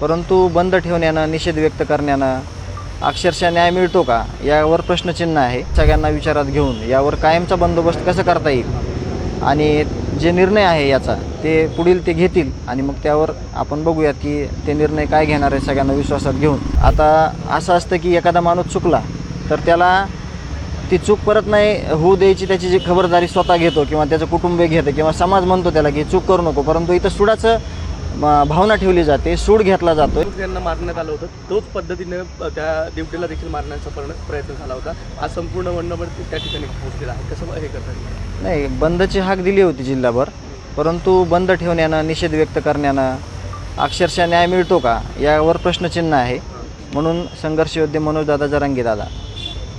परंतु बंद ठेवण्यानं निषेध व्यक्त करण्यानं अक्षरशः न्याय मिळतो का? यावर प्रश्नचिन्ह आहे. सगळ्यांना विचारात घेऊन यावर कायमचा बंदोबस्त कसं करता येईल? आणि जे निर्णय आहे याचा ते पुढील ते घेतील आणि मग त्यावर आपण बघूयात की ते निर्णय काय घेणार आहे सगळ्यांना विश्वासात घेऊन. आता असं असतं की एखादा माणूस चुकला तर त्याला ती चूक परत नाही होऊ द्यायची त्याची जी खबरदारी स्वतः घेतो किंवा त्याचं कुटुंब घेतं किंवा समाज म्हणतो त्याला की चूक करू नको परंतु इथं सुडाचं भावना ठेवली जाते सूड घेतला जातो त्यांना मारण्यात आलं होतं. तोच पद्धतीने त्या ड्युटीला देखील मारण्याचा प्रयत्न झाला होता. आज संपूर्ण मंडळ त्या ठिकाणी पोहोचलेला आहे. कसं हे करतात? नाही बंदची हाक दिली होती जिल्हाभर. परंतु बंद ठेवण्यानं निषेध व्यक्त करण्यानं अक्षरशः न्याय मिळतो का? यावर प्रश्नचिन्ह आहे. म्हणून संघर्ष योद्धे मनोजदादा जरांगे दादा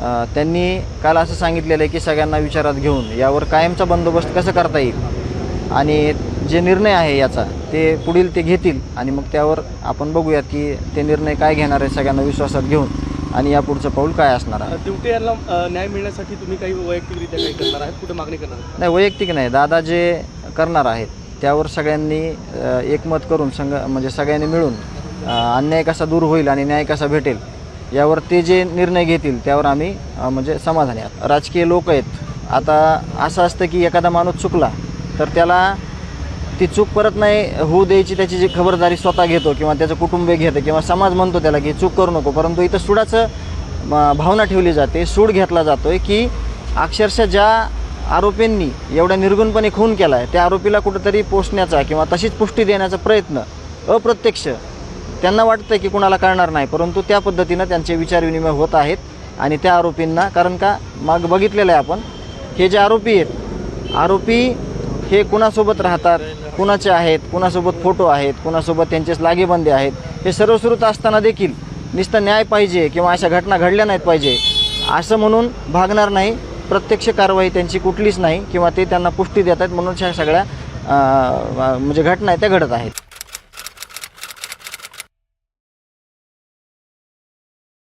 अ, त्यांनी काल असं सांगितलेलं आहे की सगळ्यांना विचारात घेऊन यावर कायमचा बंदोबस्त कसं करता येईल? आणि जे निर्णय आहे याचा ते पुढील ते घेतील आणि मग त्यावर आपण बघूयात की ते निर्णय काय घेणार आहे सगळ्यांना विश्वासात घेऊन आणि या पुढचं पाऊल काय असणार आहे. याला अ, न्याय मिळण्यासाठी तुम्ही काही वैयक्तिकरित्या काही करणार आहात? कुठे मागणी करणार नाही वैयक्तिक नाही. दादा जे करणार आहेत त्यावर सगळ्यांनी एकमत करून संघ म्हणजे सगळ्यांनी मिळून अन्याय कसा दूर होईल आणि न्याय कसा भेटेल यावर ते जे निर्णय घेतील त्यावर आम्ही म्हणजे समाधानी आहोत. राजकीय लोक आहेत. आता असं असतं की एखादा माणूस चुकला तर त्याला ती चूक परत नाही होऊ द्यायची त्याची जी खबरदारी स्वतः घेतो किंवा त्याचं कुटुंब घेतं किंवा समाज म्हणतो त्याला की चूक करू नको परंतु इथं सुडाचं भावना ठेवली जाते सूड घेतला जातो आहे की अक्षरशः ज्या आरोपींनी एवढ्या निर्गुणपणे खून केला आहे त्या आरोपीला कुठंतरी पोचण्याचा किंवा तशीच पुष्टी देण्याचा प्रयत्न अप्रत्यक्ष त्यांना वाटतं की कुणाला कळणार नाही परंतु त्या पद्धतीनं त्यांचे विचारविनिमय होत आहेत आणि त्या आरोपींना कारण का मग बघितलेलं आहे आपण हे जे आरोपी आहेत आरोपी हे कुणासोबत राहतात कुणाचे आहेत कुणासोबत फोटो आहेत कुणासोबत त्यांचे लागेबंदे आहेत हे सर्वश्रुत असताना देखील नुसतं न्याय पाहिजे किंवा अशा घटना घडल्या नाहीत पाहिजे असं म्हणून भागणार नाही प्रत्यक्ष कारवाई त्यांची कुठलीच नाही किंवा ते त्यांना पुष्टी देत आहेत म्हणून ह्या सगळ्या म्हणजे घटना आहेत त्या घडत आहेत.